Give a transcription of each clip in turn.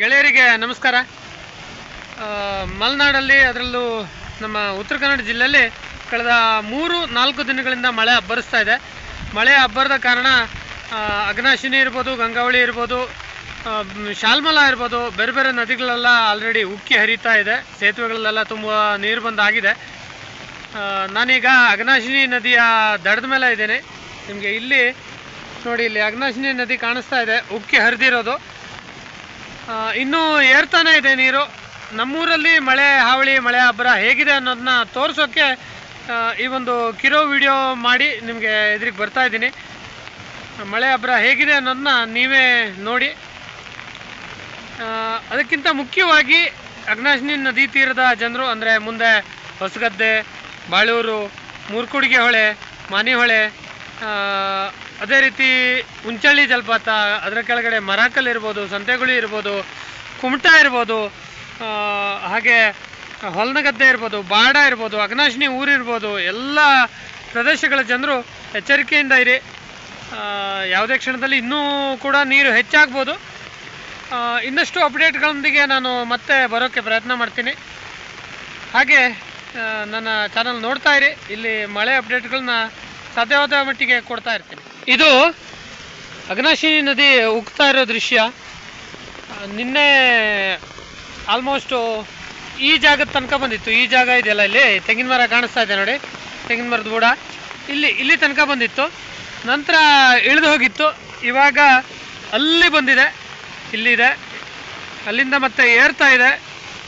ಗೆಳೆಯರಿಗೆ ನಮಸ್ಕಾರ. ಮಲೆನಾಡಲ್ಲಿ ಅದರಲ್ಲೂ ನಮ್ಮ ಉತ್ತರ ಕನ್ನಡ ಜಿಲ್ಲೆಯಲ್ಲಿ ಕಳೆದ ಮೂರು, ನಾಲ್ಕು ದಿನಗಳಿಂದ ಮಳೆ ಅಬ್ಬರಿಸ್ತಾ ಇದೆ. ಮಳೆ ಅಬ್ಬರದ ಕಾರಣ ಅಗ್ನಾಶಿನಿ ಇರ್ಬೋದು, ಗಂಗಾವಳಿ ಇರ್ಬೋದು ಶಾಲ್ಮಲ ಇರ್ಬೋದು, ಬೇರೆ ಬೇರೆ ನದಿಗಳೆಲ್ಲ ಆಲ್ರೆಡಿ ಉಕ್ಕಿ ಹರಿತಾ ಇದೆ. ಸೇತುವೆಗಳಲ್ಲೆಲ್ಲ ತುಂಬ ನೀರು ಬಂದಾಗಿದೆ. ನಾನೀಗ ಅಗ್ನಾಶಿನಿ ನದಿಯ ದಡದ ಮೇಲೆ ಇದ್ದೇನೆ. ನಿಮಗೆ ಇಲ್ಲಿ ನೋಡಿ, ಇಲ್ಲಿ ಅಗ್ನಾಶಿನಿ ನದಿ ಕಾಣಿಸ್ತಾ ಇದೆ. ಉಕ್ಕಿ ಹರಿದಿರೋದು. ಇನ್ನೂ ಏರ್ತಾನೆ ಇದೆ ನೀರು. ನಮ್ಮೂರಲ್ಲಿ ಮಳೆ, ಹಾವಳಿ, ಮಳೆ ಅಬ್ಬರ ಹೇಗಿದೆ ಅನ್ನೋದನ್ನ ತೋರಿಸೋಕ್ಕೆ ಈ ಒಂದು ಕಿರೋ ವಿಡಿಯೋ ಮಾಡಿ ನಿಮಗೆ ಎದುರಿಗೆ ಬರ್ತಾ ಇದ್ದೀನಿ. ಮಳೆ ಅಬ್ಬರ ಹೇಗಿದೆ ಅನ್ನೋದನ್ನ ನೀವೇ ನೋಡಿ. ಅದಕ್ಕಿಂತ ಮುಖ್ಯವಾಗಿ ಅಗ್ನಾಶಿನಿ ನದಿ ತೀರದ ಜನರು, ಅಂದರೆ ಮುಂದೆ ಹೊಸಗದ್ದೆ, ಬಾಳೂರು, ಮೂರ್ಕುಡಿಗೆ ಹೊಳೆ, ಮಾನಿಹೊಳೆ ಅದೇ ರೀತಿ ಉಂಚಳ್ಳಿ ಜಲಪಾತ, ಅದರ ಕೆಳಗಡೆ ಮರಾಕಲ್ ಇರ್ಬೋದು, ಸಂತೆಗುಳಿ ಇರ್ಬೋದು, ಕುಮಟಾ ಇರ್ಬೋದು ಹಾಗೆ ಹೊಲನಗದ್ದೆ ಇರ್ಬೋದು, ಬಾಡ ಇರ್ಬೋದು ಅಗ್ನಾಶಿನಿ ಊರಿರ್ಬೋದು ಎಲ್ಲ ಪ್ರದೇಶಗಳ ಜನರು ಎಚ್ಚರಿಕೆಯಿಂದ ಇರಿ. ಯಾವುದೇ ಕ್ಷಣದಲ್ಲಿ ಇನ್ನೂ ಕೂಡ ನೀರು ಹೆಚ್ಚಾಗ್ಬೋದು. ಇನ್ನಷ್ಟು ಅಪ್ಡೇಟ್ಗಳೊಂದಿಗೆ ನಾನು ಮತ್ತೆ ಬರೋಕ್ಕೆ ಪ್ರಯತ್ನ ಮಾಡ್ತೀನಿ. ಹಾಗೆ ನನ್ನ ಚಾನಲ್ ನೋಡ್ತಾ ಇರಿ. ಇಲ್ಲಿ ಮಳೆ ಅಪ್ಡೇಟ್ಗಳನ್ನ ಸಾಧ್ಯವಾದ ಮಟ್ಟಿಗೆ ಕೊಡ್ತಾ ಇರ್ತೀನಿ. ಇದು ಅಗ್ನಾಶಿನಿ ನದಿ ಉಗ್ತಾ ಇರೋ ದೃಶ್ಯ. ನಿನ್ನೆ ಆಲ್ಮೋಸ್ಟು ಈ ಜಾಗದ ತನಕ ಬಂದಿತ್ತು. ಈ ಜಾಗ ಇದೆಯಲ್ಲ ಇಲ್ಲಿ? ತೆಂಗಿನ ಮರ ಕಾಣಿಸ್ತಾ ಇದೆ ನೋಡಿ. ತೆಂಗಿನ ಮರದ ಬೂಡ. ಇಲ್ಲಿ ಇಲ್ಲಿ ತನಕ ಬಂದಿತ್ತು. ನಂತರ ಇಳಿದು ಹೋಗಿತ್ತು. ಇವಾಗ ಅಲ್ಲಿ ಬಂದಿದೆ. ಇಲ್ಲಿದೆ ಅಲ್ಲಿಂದ ಮತ್ತೆ ಏರ್ತಾ ಇದೆ.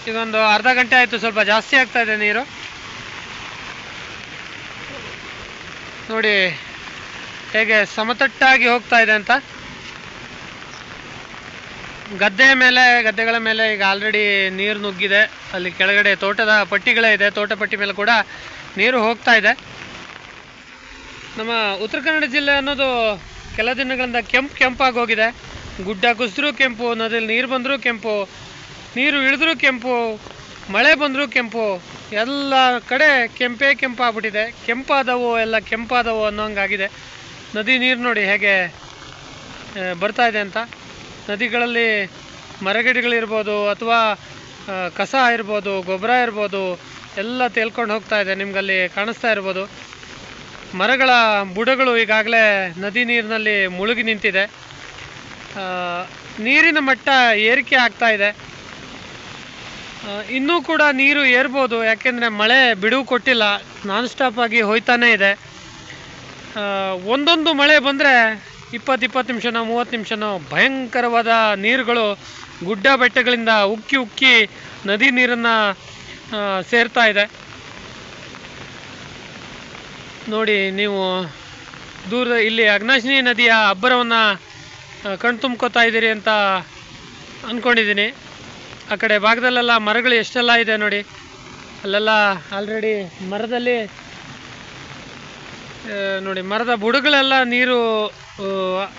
ಇದೊಂದು ಅರ್ಧ ಗಂಟೆ ಆಯಿತು. ಸ್ವಲ್ಪ ಜಾಸ್ತಿ ಆಗ್ತಾ ಇದೆ ನೀರು. ನೋಡಿ ಹೇಗೆ ಸಮತಟ್ಟಾಗಿ ಹೋಗ್ತಾ ಇದೆ ಅಂತ. ಗದ್ದೆ ಮೇಲೆ, ಗದ್ದೆಗಳ ಮೇಲೆ ಈಗ ಆಲ್ರೆಡಿ ನೀರು ನುಗ್ಗಿದೆ. ಅಲ್ಲಿ ಕೆಳಗಡೆ ತೋಟದ ಪಟ್ಟಿಗಳೇ ಇದೆ. ತೋಟ ಪಟ್ಟಿ ಮೇಲೆ ಕೂಡ ನೀರು ಹೋಗ್ತಾ ಇದೆ. ನಮ್ಮ ಉತ್ತರ ಕನ್ನಡ ಜಿಲ್ಲೆ ಅನ್ನೋದು ಕೆಲ ದಿನಗಳಿಂದ ಕೆಂಪು ಕೆಂಪಾಗಿ ಹೋಗಿದೆ. ಗುಡ್ಡ ಕುಸಿದ್ರೂ ಕೆಂಪು ನದಿಯಲ್ಲಿ ನೀರು ಬಂದರೂ ಕೆಂಪು, ನೀರು ಇಳಿದ್ರೂ ಕೆಂಪು. ಮಳೆ ಬಂದರೂ ಕೆಂಪು. ಎಲ್ಲ ಕಡೆ ಕೆಂಪೇ ಕೆಂಪಾಗ್ಬಿಟ್ಟಿದೆ. ಕೆಂಪಾದವು ಎಲ್ಲ ಕೆಂಪಾದವು ಅನ್ನೋಂಗಾಗಿದೆ. ನದಿ ನೀರು ನೋಡಿ ಹೇಗೆ ಬರ್ತಾ ಇದೆ ಅಂತ. ನದಿಗಳಲ್ಲಿ ಮರಗಿಡಗಳಿರ್ಬೋದು ಅಥವಾ ಕಸ ಇರ್ಬೋದು, ಗೊಬ್ಬರ ಇರ್ಬೋದು, ಎಲ್ಲ ತೇಲ್ಕೊಂಡು ಹೋಗ್ತಾ ಇದೆ, ನಿಮ್ಗಲ್ಲಿ ಕಾಣಿಸ್ತಾ ಇರ್ಬೋದು. ಮರಗಳ ಬುಡಗಳು ಈಗಾಗಲೇ ನದಿ ನೀರಿನಲ್ಲಿ ಮುಳುಗಿ ನಿಂತಿದೆ. ನೀರಿನ ಮಟ್ಟ ಏರಿಕೆ ಆಗ್ತಾ ಇದೆ. ಇನ್ನೂ ಕೂಡ ನೀರು ಏರ್ಬೋದು, ಯಾಕೆಂದರೆ ಮಳೆ ಬಿಡುವು ಕೊಟ್ಟಿಲ್ಲ ನಾನ್ ಸ್ಟಾಪ್ ಆಗಿ ಹೋಯ್ತಾನೇ ಇದೆ. ಒಂದೊಂದು ಮಳೆ ಬಂದರೆ ಇಪ್ಪತ್ತು ಇಪ್ಪತ್ತು ನಿಮಿಷನೋ, ಮೂವತ್ತು ನಿಮಿಷನೋ ಭಯಂಕರವಾದ ನೀರುಗಳು ಗುಡ್ಡ ಬೆಟ್ಟಗಳಿಂದ ಉಕ್ಕಿ ಉಕ್ಕಿ ನದಿ ನೀರನ್ನು ಸೇರ್ತಾ ಇದೆ. ನೋಡಿ, ನೀವು ದೂರದ ಇಲ್ಲಿ ಅಗ್ನಾಶಿನಿ ನದಿಯ ಅಬ್ಬರವನ್ನು ಕಣ್ತುಂಬ್ಕೋತಾ ಇದ್ದೀರಿ ಅಂತ ಅಂದ್ಕೊಂಡಿದ್ದೀನಿ ಆ ಕಡೆ ಭಾಗದಲ್ಲೆಲ್ಲ ಮರಗಳು ಎಷ್ಟೆಲ್ಲ ಇದೆ ನೋಡಿ. ಅಲ್ಲೆಲ್ಲ ಆಲ್ರೆಡಿ ಮರದಲ್ಲಿ ನೋಡಿ ಮರದ ಬುಡಗಳೆಲ್ಲ ನೀರು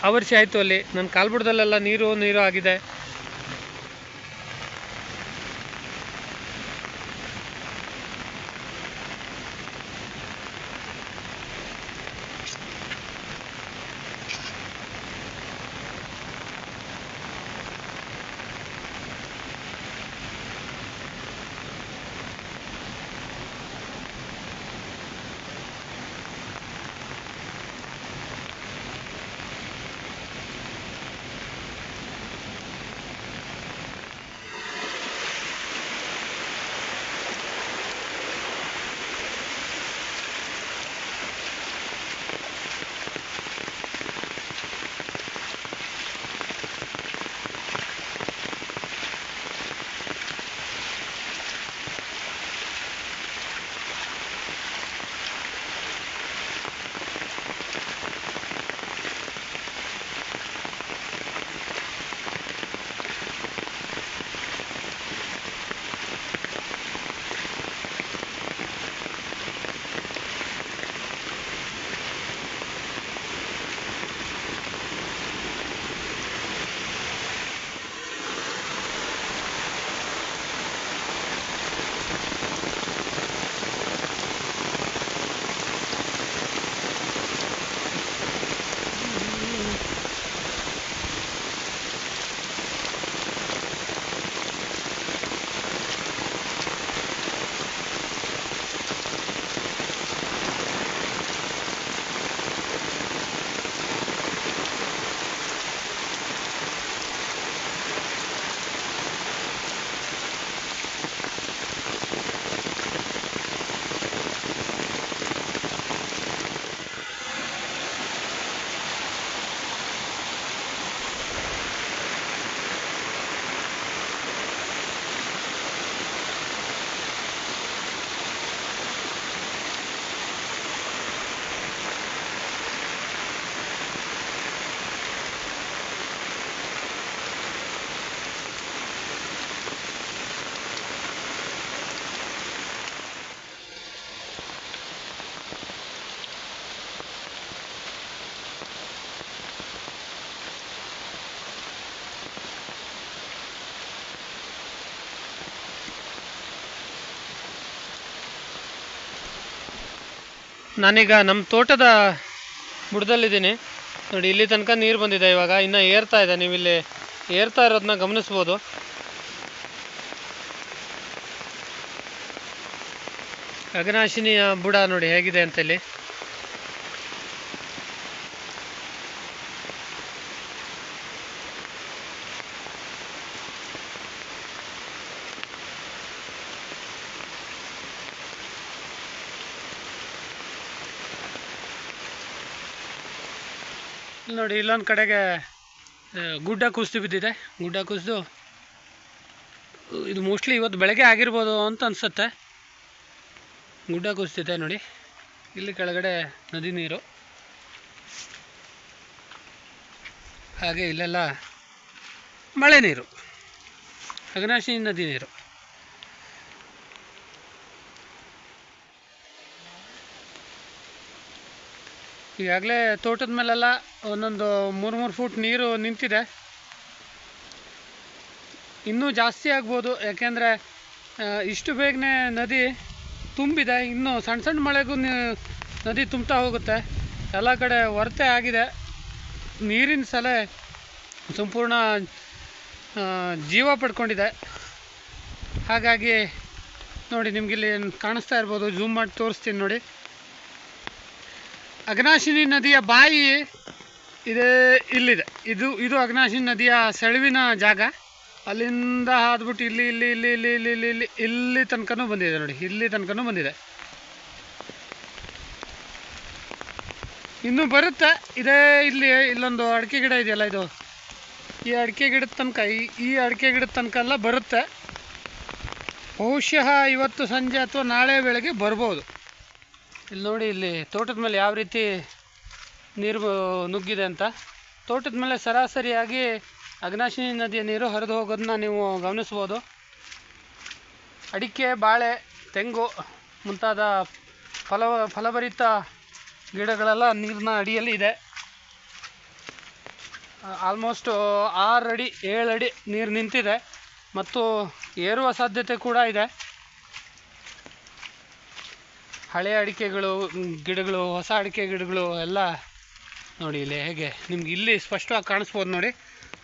ಆವರಿಸಿ ಆಯಿತು ಅಲ್ಲಿ. ನನ್ನ ಕಾಲ್ಬುಡದಲ್ಲೆಲ್ಲ ನೀರು ನೀರು ಆಗಿದೆ. ನಾನೀಗ ನಮ್ಮ ತೋಟದ ಬುಡದಲ್ಲಿದ್ದೀನಿ. ನೋಡಿ, ಇಲ್ಲಿ ತನಕ ನೀರು ಬಂದಿದೆ ಇವಾಗ. ಇನ್ನೂ ಏರ್ತಾ ಇದೆ. ನೀವು ಇಲ್ಲಿ ಏರ್ತಾ ಇರೋದನ್ನ ಗಮನಿಸ್ಬೋದು. ಅಗನಾಶಿನಿಯ ಬುಡ ನೋಡಿ ಹೇಗಿದೆ ಅಂತ ಇಲ್ಲಿ ನೋಡಿ, ಇಲ್ಲೊಂದು ಕಡೆಗೆ ಗುಡ್ಡ ಕುಸಿದು ಬಿದ್ದಿದೆ. ಗುಡ್ಡ ಕುಸಿದು, ಇದು ಮೋಸ್ಟ್ಲಿ ಇವತ್ತು ಬೆಳಗ್ಗೆ ಆಗಿರ್ಬೋದು ಅಂತ ಅನಿಸುತ್ತೆ. ಗುಡ್ಡ ಕುಸಿದಿದೆ ನೋಡಿ. ಇಲ್ಲಿ ಕೆಳಗಡೆ ನದಿ ನೀರು. ಹಾಗೆ ಇಲ್ಲೆಲ್ಲ ಮಳೆ ನೀರು. ಅಗ್ನಾಶಿ ನದಿ ನೀರು. ಈಗಾಗಲೇ ತೋಟದ ಮೇಲೆಲ್ಲ ಒಂದೊಂದು ಮೂರು ಮೂರು ಫೂಟ್ ನೀರು ನಿಂತಿದೆ. ಇನ್ನೂ ಜಾಸ್ತಿ ಆಗ್ಬೋದು, ಯಾಕೆಂದರೆ ಇಷ್ಟು ಬೇಗನೆ ನದಿ ತುಂಬಿದೆ. ಇನ್ನು ಸಣ್ಣ ಸಣ್ಣ ಮಳೆಗೂ ನದಿ ತುಂಬ್ತಾ ಹೋಗುತ್ತೆ. ಎಲ್ಲ ಕಡೆ ಹೊರತೆ ಆಗಿದೆ. ನೀರಿನ ಸಲೆ ಸಂಪೂರ್ಣ ಜೀವ ಪಡ್ಕೊಂಡಿದೆ. ಹಾಗಾಗಿ ನೋಡಿ ನಿಮಗಿಲ್ಲಿ ಕಾಣಿಸ್ತಾ ಇರ್ಬೋದು, ಜೂಮ್ ಮಾಡಿ ತೋರಿಸ್ತೀನಿ ನೋಡಿ. ಅಘನಾಶಿನಿ ನದಿಯ ಬಾಯಿ ಇದೆ, ಇಲ್ಲಿದೆ. ಇದು ಇದು ಅಘನಾಶಿನಿ ನದಿಯ ಸೆಳವಿನ ಜಾಗ. ಅಲ್ಲಿಂದ ಹಾದ್ಬಿಟ್ಟು ಇಲ್ಲಿ ಇಲ್ಲಿ ಇಲ್ಲಿ ಇಲ್ಲಿ ಇಲ್ಲಿ ಇಲ್ಲಿ ಇಲ್ಲಿ ಇಲ್ಲಿ ತನಕನೂ ಬಂದಿದೆ ನೋಡಿ. ಇಲ್ಲಿ ತನಕನೂ ಬಂದಿದೆ. ಇನ್ನು ಬರುತ್ತೆ. ಇದೇ, ಇಲ್ಲಿ, ಇಲ್ಲೊಂದು ಅಡಿಕೆ ಗಿಡ ಇದೆಯಲ್ಲ ಇದು. ಈ ಅಡಿಕೆ ಗಿಡದ ತನಕ, ಈ ಈ ಅಡಿಕೆ ಗಿಡದ ತನಕ ಎಲ್ಲ ಬರುತ್ತೆ. ಬಹುಶಃ ಇವತ್ತು ಸಂಜೆ ಅಥವಾ ನಾಳೆ ಬೆಳಗ್ಗೆ ಬರ್ಬೋದು. ಇಲ್ಲಿ ನೋಡಿ, ಇಲ್ಲಿ ತೋಟದ ಮೇಲೆ ಯಾವ ರೀತಿ ನೀರು ನುಗ್ಗಿದೆ ಅಂತ. ತೋಟದ ಮೇಲೆ ಸರಾಸರಿಯಾಗಿ ಅಗ್ನಾಶಿನಿ ನದಿಯ ನೀರು ಹರಿದು ಹೋಗೋದನ್ನ ನೀವು ಗಮನಿಸ್ಬೋದು ಅಡಿಕೆ, ಬಾಳೆ, ತೆಂಗು ಮುಂತಾದ ಫಲ, ಫಲಭರಿತ ಗಿಡಗಳೆಲ್ಲ ನೀರಿನ ಅಡಿಯಲ್ಲಿ ಇದೆ. ಆಲ್ಮೋಸ್ಟ್ ಆರು ಅಡಿ ಏಳು ಅಡಿ ನೀರು ನಿಂತಿದೆ. ಮತ್ತು ಏರುವ ಸಾಧ್ಯತೆ ಕೂಡ ಇದೆ. ಹಳೆಯ ಅಡಿಕೆಗಳು ಗಿಡಗಳು, ಹೊಸ ಅಡಿಕೆ ಗಿಡಗಳು ಎಲ್ಲ ನೋಡಿ ಇಲ್ಲಿ ಹೇಗೆ ನಿಮ್ಗೆ ಇಲ್ಲಿ ಸ್ಪಷ್ಟವಾಗಿ ಕಾಣಿಸ್ಬೋದು ನೋಡಿ.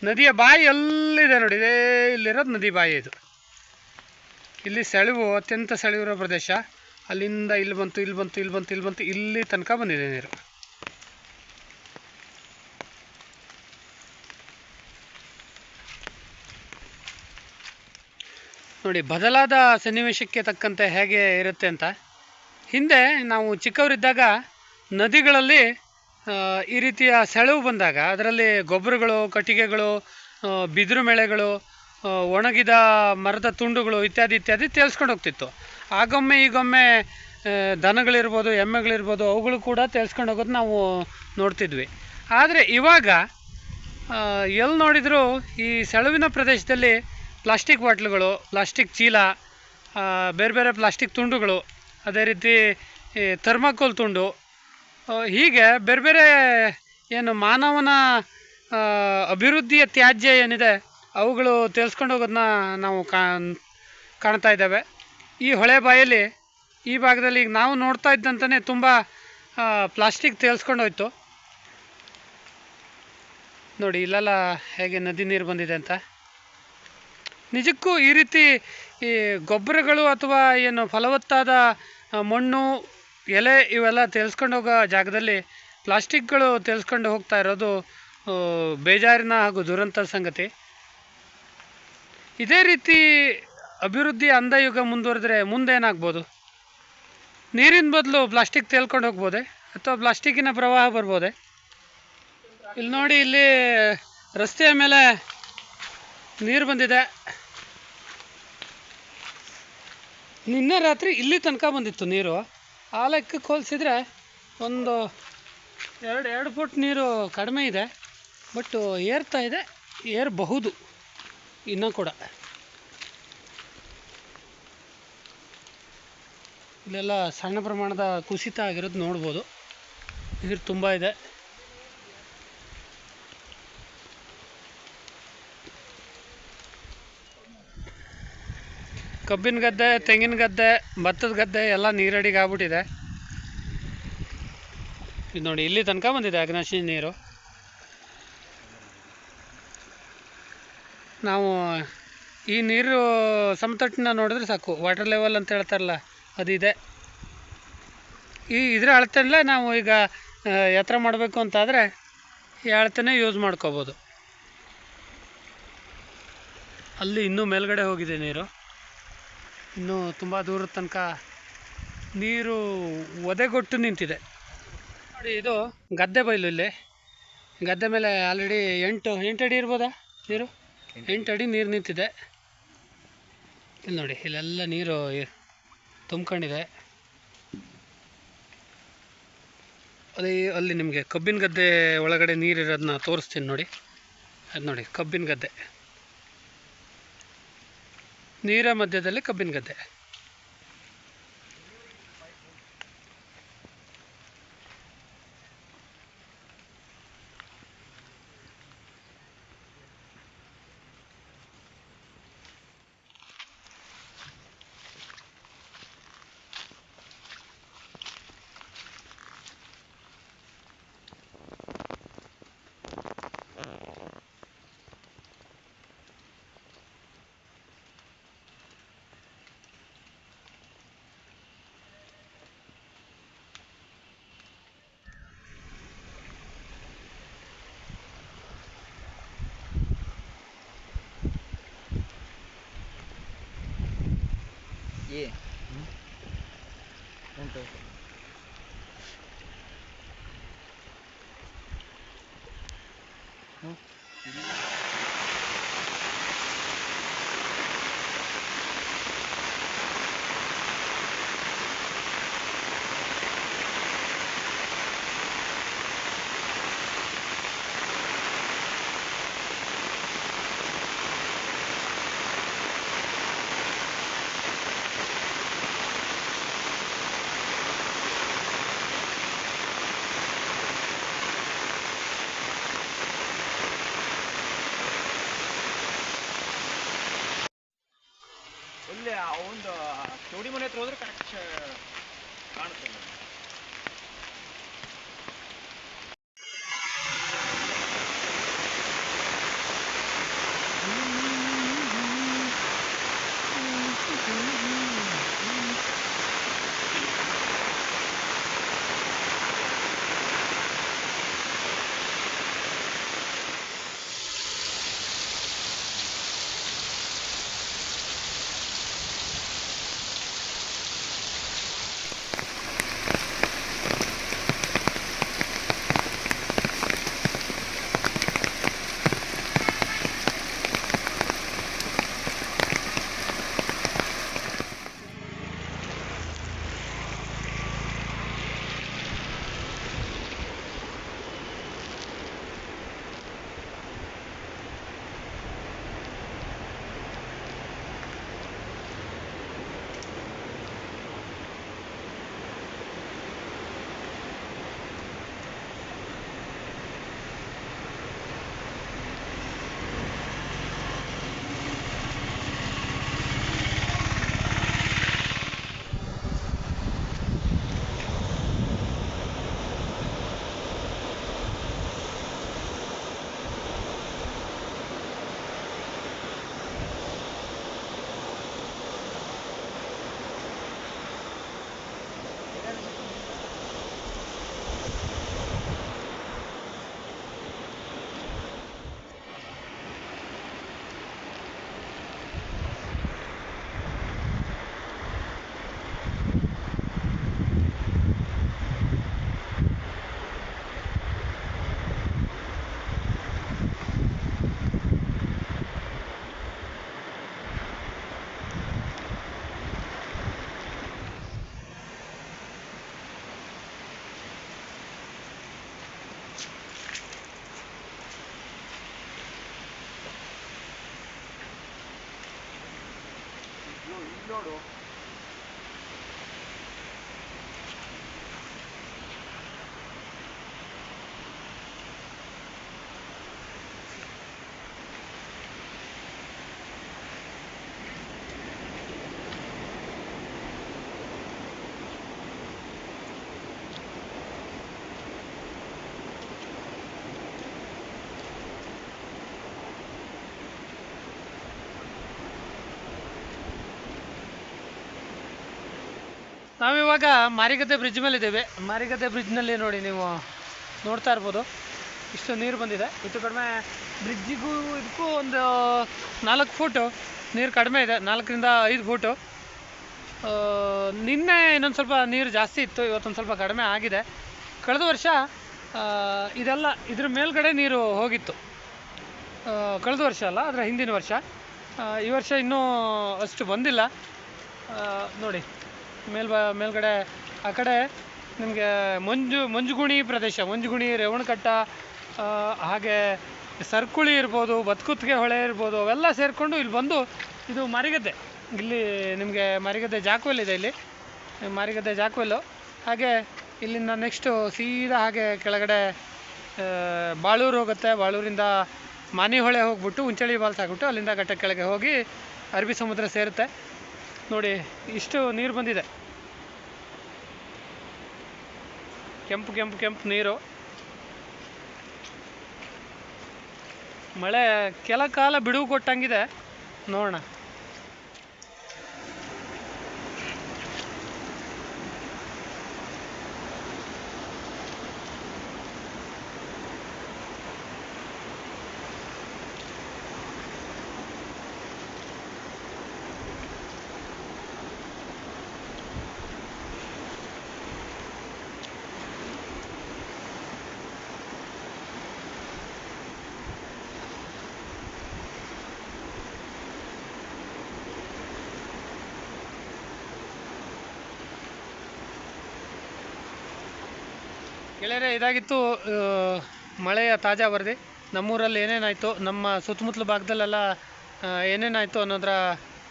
ನದಿಯ ಬಾಯಿ ಎಲ್ಲಿದೆ ನೋಡಿ, ಇದೇ ಇಲ್ಲಿರೋದು ನದಿ ಬಾಯಿ ಇದು. ಇಲ್ಲಿ ಸೆಳೆವು, ಅತ್ಯಂತ ಸೆಳೆವಿರೋ ಪ್ರದೇಶ. ಅಲ್ಲಿಂದ ಇಲ್ಲಿ ಬಂತು ಇಲ್ಲಿ ಬಂತು ಇಲ್ಲಿ ಬಂತು ಇಲ್ಲಿ ಬಂತು, ಇಲ್ಲಿ ತನಕ ಬಂದಿದೆ ನೀರು. ನೋಡಿ, ಬದಲಾದ ಸನ್ನಿವೇಶಕ್ಕೆ ತಕ್ಕಂತೆ ಹೇಗೆ ಇರುತ್ತೆ ಅಂತ ಹಿಂದೆ ನಾವು ಚಿಕ್ಕವರಿದ್ದಾಗ ನದಿಗಳಲ್ಲಿ ಈ ರೀತಿಯ ಸೆಳವು ಬಂದಾಗ, ಅದರಲ್ಲಿ ಗೊಬ್ಬರಗಳು, ಕಟ್ಟಿಗೆಗಳು ಬಿದಿರು ಮೇಳೆಗಳು ಒಣಗಿದ ಮರದ ತುಂಡುಗಳು ಇತ್ಯಾದಿ ಇತ್ಯಾದಿ ತೇಲ್ಸ್ಕೊಂಡು ಹೋಗ್ತಿತ್ತು. ಆಗೊಮ್ಮೆ ಈಗೊಮ್ಮೆ ದನಗಳಿರ್ಬೋದು, ಎಮ್ಮೆಗಳಿರ್ಬೋದು, ಅವುಗಳು ಕೂಡ ತೇಲ್ಸ್ಕೊಂಡು ಹೋಗೋದು ನಾವು ನೋಡ್ತಿದ್ವಿ. ಆದರೆ ಇವಾಗ ಎಲ್ಲಿ ನೋಡಿದರೂ ಈ ಸೆಳವಿನ ಪ್ರದೇಶದಲ್ಲಿ ಪ್ಲಾಸ್ಟಿಕ್ ಬಾಟ್ಲುಗಳು, ಪ್ಲಾಸ್ಟಿಕ್ ಚೀಲ ಬೇರೆ ಬೇರೆ ಪ್ಲಾಸ್ಟಿಕ್ ತುಂಡುಗಳು ಅದೇ ರೀತಿ, ಈ ಥರ್ಮಾಕೋಲ್ ತುಂಡು ಹೀಗೆ ಬೇರೆ ಬೇರೆ, ಏನು ಮಾನವನ ಅಭಿವೃದ್ಧಿಯ ತ್ಯಾಜ್ಯ ಏನಿದೆ, ಅವುಗಳು ತೇಲ್ಸ್ಕೊಂಡು ಹೋಗೋದನ್ನ ನಾವು ಕಾಣ್ ಕಾಣ್ತಾ ಇದ್ದೇವೆ. ಈ ಹೊಳೆ ಬಾಯಲ್ಲಿ, ಈ ಭಾಗದಲ್ಲಿ ಈಗ ನಾವು ನೋಡ್ತಾ ಇದ್ದಂತಲೇ ತುಂಬ ಪ್ಲಾಸ್ಟಿಕ್ ತೇಲ್ಸ್ಕೊಂಡು ಹೋಯ್ತು. ನೋಡಿ, ಇಲ್ಲೆಲ್ಲ ಹೇಗೆ ನದಿ ನೀರು ಬಂದಿದೆ ಅಂತ. ನಿಜಕ್ಕೂ ಈ ರೀತಿ ಈ ಗೊಬ್ಬರಗಳು ಅಥವಾ ಏನು ಫಲವತ್ತಾದ ಮಣ್ಣು, ಎಲೆ ಇವೆಲ್ಲ ತೇಲ್ಸ್ಕೊಂಡು ಹೋಗೋ ಜಾಗದಲ್ಲಿ ಪ್ಲಾಸ್ಟಿಕ್ಗಳು ತೇಲ್ಸ್ಕೊಂಡು ಹೋಗ್ತಾ ಇರೋದು ಬೇಜಾರಿನ ಹಾಗೂ ದುರಂತ ಸಂಗತಿ. ಇದೇ ರೀತಿ ಅಭಿವೃದ್ಧಿ ಅಂದಯುಗ ಮುಂದುವರೆದ್ರೆ ಮುಂದೇನಾಗ್ಬೋದು? ನೀರಿನ ಬದಲು ಪ್ಲಾಸ್ಟಿಕ್ ತೇಲ್ಕೊಂಡು ಹೋಗ್ಬೋದೆ? ಅಥವಾ ಪ್ಲಾಸ್ಟಿಕ್ಕಿನ ಪ್ರವಾಹ ಬರ್ಬೋದೆ? ಇಲ್ಲಿ ನೋಡಿ ಇಲ್ಲಿ ರಸ್ತೆಯ ಮೇಲೆ ನೀರು ಬಂದಿದೆ. ನಿನ್ನೆ ರಾತ್ರಿ ಇಲ್ಲಿ ತನಕ ಬಂದಿತ್ತು ನೀರು. ಆ ಲೆಕ್ಕಕ್ಕೆ ಹೋಲಿಸಿದ್ರೆ ಒಂದು ಎರಡು ಎರಡು ಫುಟ್ ನೀರು ಕಡಿಮೆ ಇದೆ. ಬಟ್ ಏರ್ತಾ ಇದೆ, ಏರಬಹುದು ಇನ್ನೂ ಕೂಡ. ಇಲ್ಲೆಲ್ಲ ಸಣ್ಣ ಪ್ರಮಾಣದ ಕುಸಿತ ಆಗಿರೋದು ನೋಡ್ಬೋದು. ನೀರು ತುಂಬ ಇದೆ. ಕಬ್ಬಿನ ಗದ್ದೆ, ತೆಂಗಿನ ಗದ್ದೆ, ಭತ್ತದ ಗದ್ದೆ ಎಲ್ಲ ನೀರಡಿಗೆ ಆಗ್ಬಿಟ್ಟಿದೆ. ಇದು ನೋಡಿ, ಇಲ್ಲಿ ತನಕ ಬಂದಿದೆ ಅಗ್ನಾಶಿ ನೀರು. ನಾವು ಈ ನೀರು ಸಮತಟ್ಟನ್ನ ನೋಡಿದ್ರೆ ಸಾಕು. ವಾಟರ್ ಲೆವೆಲ್ ಅಂತ ಹೇಳ್ತಾರಲ್ಲ, ಅದಿದೆ. ಈ ಇದರ ಅಳತೆಯಲ್ಲೇ ನಾವು ಈಗ ಎತ್ತರ ಮಾಡಬೇಕು ಅಂತಾದರೆ ಈ ಅಳತೆನೇ ಯೂಸ್ ಮಾಡ್ಕೋಬೋದು. ಅಲ್ಲಿ ಇನ್ನೂ ಮೇಲ್ಗಡೆ ಹೋಗಿದೆ ನೀರು. ಇನ್ನೂ ತುಂಬ ದೂರದ ತನಕ ನೀರು ಒದೆಗೊಟ್ಟು ನಿಂತಿದೆ. ನೋಡಿ, ಇದು ಗದ್ದೆ ಬಯಲು ಇಲ್ಲಿ. ಗದ್ದೆ ಮೇಲೆ ಆಲ್ರೆಡಿ ಎಂಟು ಎಂಟು ಅಡಿ ಇರ್ಬೋದಾ ನೀರು? ಎಂಟು ಅಡಿ ನೀರು ನಿಂತಿದೆ. ಇಲ್ಲಿ ನೋಡಿ, ಇಲ್ಲೆಲ್ಲ ನೀರು ತುಂಬ್ಕೊಂಡಿದೆ. ಅದೇ, ಅಲ್ಲಿ ನಿಮಗೆ ಕಬ್ಬಿನ ಗದ್ದೆ ಒಳಗಡೆ ನೀರಿರೋದನ್ನ ತೋರಿಸ್ತೀನಿ ನೋಡಿ. ಅದು ನೋಡಿ, ಕಬ್ಬಿನ ಗದ್ದೆ. ನೀರ ಮಧ್ಯದಲ್ಲಿ ಕಬ್ಬಿನ ಗದ್ದೆ. pie. Entonces. ನಾವಿವಾಗ ಮಾರಿಗದ್ದೆ ಬ್ರಿಡ್ಜ್ ಮೇಲೆ ಇದ್ದೇವೆ. ಮಾರಿಗದ್ದೆ ಬ್ರಿಡ್ಜ್ನಲ್ಲಿ ನೋಡಿ ನೀವು ನೋಡ್ತಾ ಇರ್ಬೋದು. ಇಷ್ಟು ನೀರು ಬಂದಿದೆ. ಹೆಚ್ಚು ಕಡಿಮೆ ಬ್ರಿಡ್ಜಿಗೂ ಇದಕ್ಕೂ ಒಂದು ನಾಲ್ಕು ಫೂಟು ನೀರು ಕಡಿಮೆ ಇದೆ. ನಾಲ್ಕರಿಂದ ಐದು ಫೂಟು ನಿನ್ನೆ ಇನ್ನೊಂದು ಸ್ವಲ್ಪ ನೀರು ಜಾಸ್ತಿ ಇತ್ತು. ಇವತ್ತೊಂದು ಸ್ವಲ್ಪ ಕಡಿಮೆ ಆಗಿದೆ. ಕಳೆದ ವರ್ಷ ಇದೆಲ್ಲ ಇದ್ರ ಮೇಲ್ಗಡೆ ನೀರು ಹೋಗಿತ್ತು. ಕಳೆದ ವರ್ಷ ಅಲ್ಲ, ಅದರ ಹಿಂದಿನ ವರ್ಷ. ಈ ವರ್ಷ ಇನ್ನೂ ಅಷ್ಟು ಬಂದಿಲ್ಲ. ನೋಡಿ. ಮೇಲ್ಬ ಮೇಲ್ಗಡೆ. ಆ ಕಡೆ ನಿಮಗೆ ಮಂಜು, ಮಂಜುಗುಣಿ ಪ್ರದೇಶ, ಮಂಜುಗುಣಿ, ರೇವಣಕಟ್ಟ ಹಾಗೆ ಸರ್ಕುಳಿ ಇರ್ಬೋದು ಬತ್ಕುತ್ತಿಗೆ ಹೊಳೆ ಇರ್ಬೋದು, ಅವೆಲ್ಲ ಸೇರಿಕೊಂಡು ಇಲ್ಲಿ ಬಂದು ಇದು ಮಾರಿಗದ್ದೆ. ಇಲ್ಲಿ ನಿಮಗೆ ಮಾರಿಗದ್ದೆ ಜಾಕ್ವೆಲ್ ಇದೆ ಇಲ್ಲಿ. ಮಾರಿಗದ್ದೆ ಜಾಕ್ವೆಲ್ಲು. ಹಾಗೆ ಇಲ್ಲಿಂದ ನೆಕ್ಸ್ಟು ಸೀದಾ ಹಾಗೆ ಕೆಳಗಡೆ ಬಾಳೂರು ಹೋಗುತ್ತೆ. ಬಾಳೂರಿಂದ ಮಾನಿಹೊಳೆ ಹೋಗ್ಬಿಟ್ಟು ಉಂಚಳಿ ಬಾಲ್ಸ್ ಆಗ್ಬಿಟ್ಟು ಅಲ್ಲಿಂದ ಘಟ್ಟ ಕೆಳಗೆ ಹೋಗಿ ಅರಬ್ಬಿ ಸಮುದ್ರ ಸೇರುತ್ತೆ. ನೋಡಿ ಇಷ್ಟು ನೀರು ಬಂದಿದೆ. ಕೆಂಪು ಕೆಂಪು ಕೆಂಪು ನೀರು. ಮಳೆ ಕೆಲ ಕಾಲ ಬಿಡುವು ಕೊಟ್ಟಂಗಿದೆ. ನೋಡೋಣ. ಗೆಳೆಯರೆ ಇದಾಗಿತ್ತು ಮಳೆಯ ತಾಜಾ ವರದಿ. ನಮ್ಮೂರಲ್ಲಿ ಏನೇನಾಯಿತು, ನಮ್ಮ ಸುತ್ತಮುತ್ತಲ ಭಾಗದಲ್ಲೆಲ್ಲ ಏನೇನಾಯಿತು ಅನ್ನೋದರ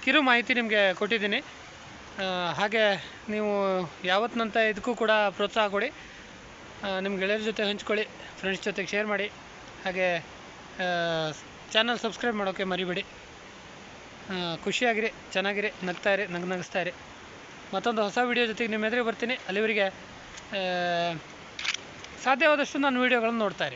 ಕಿರು ಮಾಹಿತಿ ನಿಮಗೆ ಕೊಟ್ಟಿದ್ದೀನಿ. ಹಾಗೆ ನೀವು ಯಾವತ್ತಿನಂತ ಇದಕ್ಕೂ ಕೂಡ ಪ್ರೋತ್ಸಾಹ ಕೊಡಿ. ನಿಮ್ಮ ಗೆಳೆಯರ ಜೊತೆ ಹಂಚ್ಕೊಳ್ಳಿ ಫ್ರೆಂಡ್ಸ್ ಜೊತೆಗೆ ಶೇರ್ ಮಾಡಿ. ಹಾಗೆ ಚಾನಲ್ ಸಬ್ಸ್ಕ್ರೈಬ್ ಮಾಡೋಕ್ಕೆ ಮರಿಬೇಡಿ. ಖುಷಿಯಾಗಿರಿ, ಚೆನ್ನಾಗಿರಿ, ನಗ್ತಾ ಇರಿ, ನಗ್ ನಗಿಸ್ತಾ ಇರಿ. ಮತ್ತೊಂದು ಹೊಸ ವಿಡಿಯೋ ಜೊತೆಗೆ ನಿಮ್ಮ ಎದುರಿಗೆ ಬರ್ತೀನಿ. ಅಲ್ಲಿವರೆಗೆ ಸಾಧ್ಯವಾದಷ್ಟು ನನ್ನ ವೀಡಿಯೋಗಳನ್ನು ನೋಡ್ತಾ